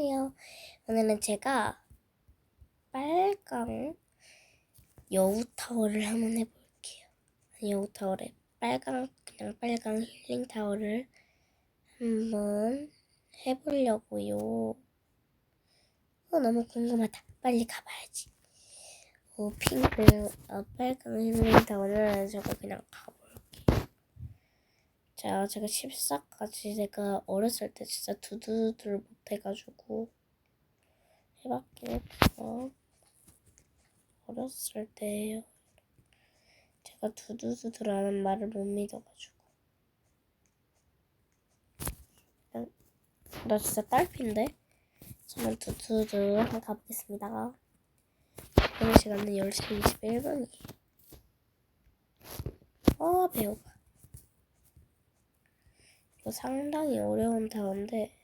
안녕하세요. 오늘은 제가 빨강 여우 타워를 한번 해볼게요. 여우 타워를 빨강 그냥 빨강 힐링 타워를 한번 해보려고요. 어 너무 궁금하다. 빨리 가봐야지. 어 핑크 어, 빨강 힐링 타워는 저거 그냥 가볼게요. 자, 제가 14까지 내가 어렸을 때 진짜 두두두를 못해가지고 해봤긴 했어. 어렸을 때예요. 제가 두두두두라는 말을 못 믿어가지고. 난- 나 진짜 딸피인데? 저는 두두두 한번 가보겠습니다. 오늘 시간은 10시 21분이에요. 어, 배고파. 상당히 어려운 타워인데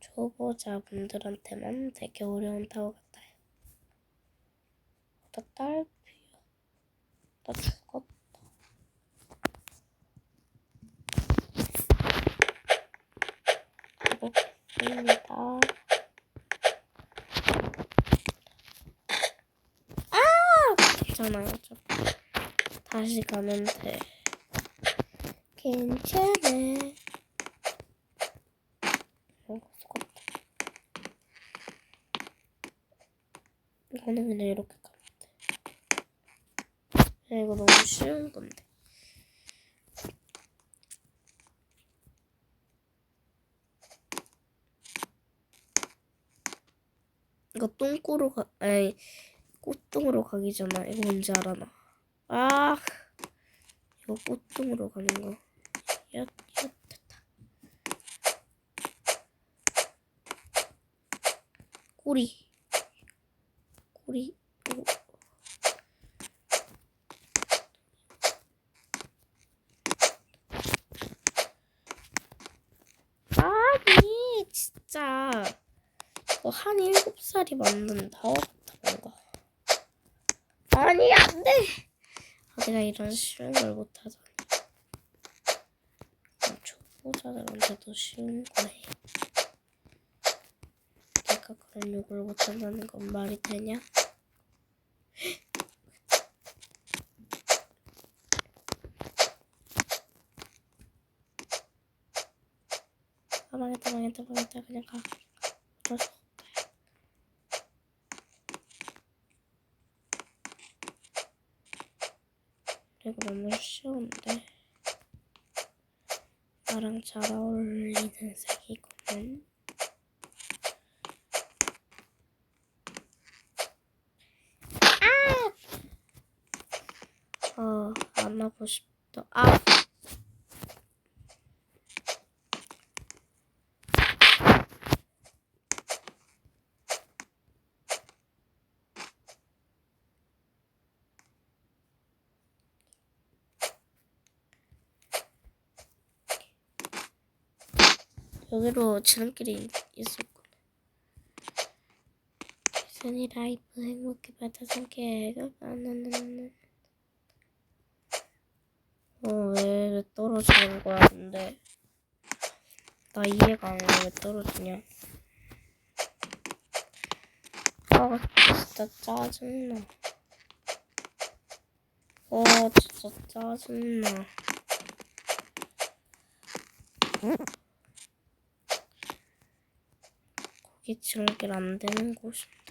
초보자분들한테만 되게 어려운 타워 같아요. 나 딸피야. 나 죽었다. 해보겠습니다. 아! 괜찮아요. 저 다시 가면 돼. 괜찮아. 어. 이거는 그냥 이렇게 가면 돼. 야, 이거 너무 쉬운 건데. 이거 똥꼬로 가, 아니, 꽃동으로 가기 전에 이거 뭔지 알아, 나. 아, 이거 꽃동으로 가는 거. 야, 야, 됐다. 꼬리. 꼬리. 오. 아니, 진짜. 이거 한 일곱 살이 만든 타워 같아, 뭔가. 아니, 안 돼! 아, 내가 이런 걸 못하다니. 초보자들한테도 쉬운 거예요. 내가 그런 욕을 못한다는 건 말이 되냐? 아 망했다 망했다 망했다 그냥 가. 어쩔 수 없다. 너무 쉬운데. 나랑 잘 어울리는 색이구만. 아! 어, 안 하고 싶다. 아! 여기로 지름길이 있었구나. 선이 라이프 행복해 받아서 계획을 나는 어왜 떨어지는 거야 근데? 나 이해가 안 가. 왜 떨어지냐? 아 진짜 짜증나. 와 진짜 짜증나 거기 지름길 안 되는 곳인데